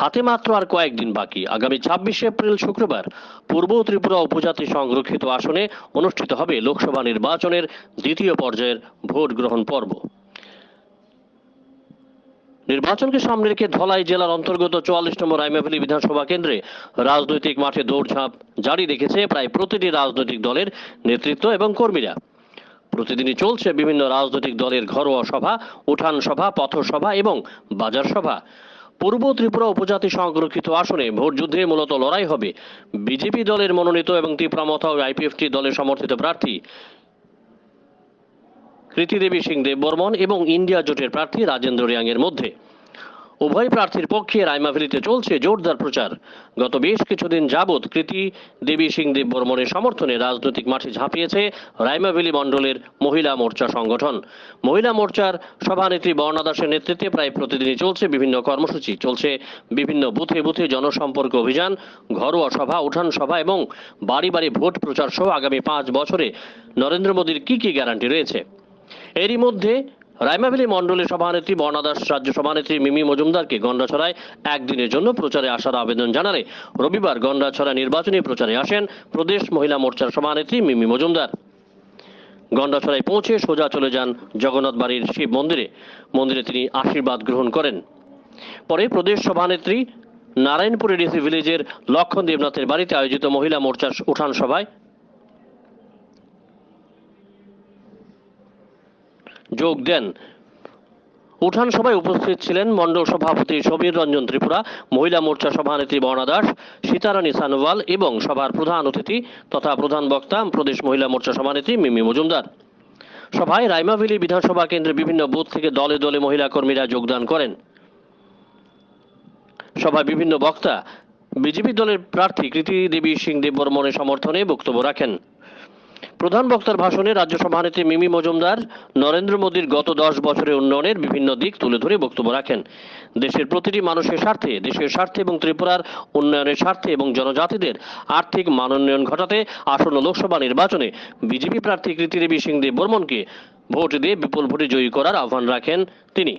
হাতে মাত্র আর কয়েকদিন বাকি। আগামী ছাব্বিশে এপ্রিল শুক্রবার পূর্ব ত্রিপুরা উপজাতি সংরক্ষিত আসনে অনুষ্ঠিত হবে লোকসভা নির্বাচনের দ্বিতীয় পর্যায়ের ভোট গ্রহণ পর্ব। নির্বাচনকে সামনে রেখে ধলাই জেলার অন্তর্গত চুয়াল্লিশ নম্বর রাইমাভেলি বিধানসভা কেন্দ্রে রাজনৈতিক মাঠে দৌড়ঝাঁপ জারি রেখেছে প্রায় প্রতিটি রাজনৈতিক দলের নেতৃত্ব এবং কর্মীরা। প্রতিদিনই চলছে বিভিন্ন রাজনৈতিক দলের ঘরোয়া সভা, উঠান সভা, পথসভা এবং বাজার সভা। পূর্ব ত্রিপুরা উপজাতি সংরক্ষিত আসনে ভোট যুদ্ধে মূলত লড়াই হবে। বিজেপি দলের মনোনীত এবং ত্রিপুরামথা ও আইপিএফটি দলের সমর্থিত প্রার্থী কৃতিদেবী সিং দেববর্মন এবং ইন্ডিয়া জোটের প্রার্থী রাজেন্দ্র রিয়াং এর মধ্যে। উভয় প্রার্থীর পক্ষে রায়মাভেলিতে চলছে জোরদার প্রচার। গত বেশ কিছুদিন যাবৎ কৃতি দেবী সিং দেব বর্মনের সমর্থনে রাজনৈতিক মাঠে ঝাঁপিয়েছে রায়মাভেলি মণ্ডলের মহিলা মোর্চা সংগঠন। মহিলা মোর্চার সভানেত্রী বর্ণা দাসের নেতৃত্বে প্রায় প্রতিদিনই চলছে বিভিন্ন কর্মসূচি। চলছে বিভিন্ন বুথে বুথে জনসম্পর্ক অভিযান, ঘরোয়া সভা, উঠান সভা এবং বাড়ি বাড়ি ভোট প্রচার সহ আগামী পাঁচ বছরে নরেন্দ্র মোদীর কি কি গ্যারান্টি রয়েছে? এরই মধ্যে রায়মাভেলি মণ্ডলের সভানেত্রী বর্ণাদাস রাজ্য সভানেত্রী মিমি মজুমদারকে গন্ডাছড়ায় একদিনের জন্য প্রচারে আসার আবেদন জানালে রবিবার গন্ডাছড়া নির্বাচনী প্রচারে আসেন প্রদেশ মহিলা মোর্চার সভানেত্রী মিমি মজুমদার। গন্ডাছড়ায় পৌঁছে সোজা চলে যান জগন্নাথ বাড়ির শিব মন্দিরে। মন্দিরে তিনি আশীর্বাদ গ্রহণ করেন। পরে প্রদেশ সভানেত্রী নারায়ণপুরের ডিসি ভিলেজের লক্ষণ দেবনাথের বাড়িতে আয়োজিত মহিলা মোর্চার উঠান সভায় যোগ দেন। উঠান সভায় উপস্থিত ছিলেন মণ্ডল সভাপতি সমীর রঞ্জন ত্রিপুরা, মহিলা মোর্চা সভানেত্রী বর্ণা দাস, সীতারানী সানোয়াল এবং সভার প্রধান অতিথি তথা প্রধান বক্তা প্রদেশ মহিলা মোর্চা সভানেত্রী মিমি মজুমদার। সভায় রাইমাভেলি বিধানসভা কেন্দ্রের বিভিন্ন বুথ থেকে দলে দলে মহিলা কর্মীরা যোগদান করেন। সভায় বিভিন্ন বক্তা বিজেপি দলের প্রার্থী কৃতি দেবী সিং দেব বর্মনের সমর্থনে বক্তব্য রাখেন। প্রধান বক্তার ভাষণে রাজ্য সভানেত্রী মিমি মজুমদার নরেন্দ্র মোদীর গত দশ বছরের উন্নয়নের বিভিন্ন দিক তুলে ধরে বক্তব্য রাখেন। দেশের প্রতিটি মানুষের স্বার্থে, দেশের স্বার্থে এবং ত্রিপুরার উন্নয়নের স্বার্থে এবং জনজাতিদের আর্থিক মানোন্নয়ন ঘটাতে আসন্ন লোকসভা নির্বাচনে বিজেপি প্রার্থী সিং দেব বর্মনকে ভোট দিয়ে বিপুল ভোটে জয়ী করার আহ্বান রাখেন তিনি।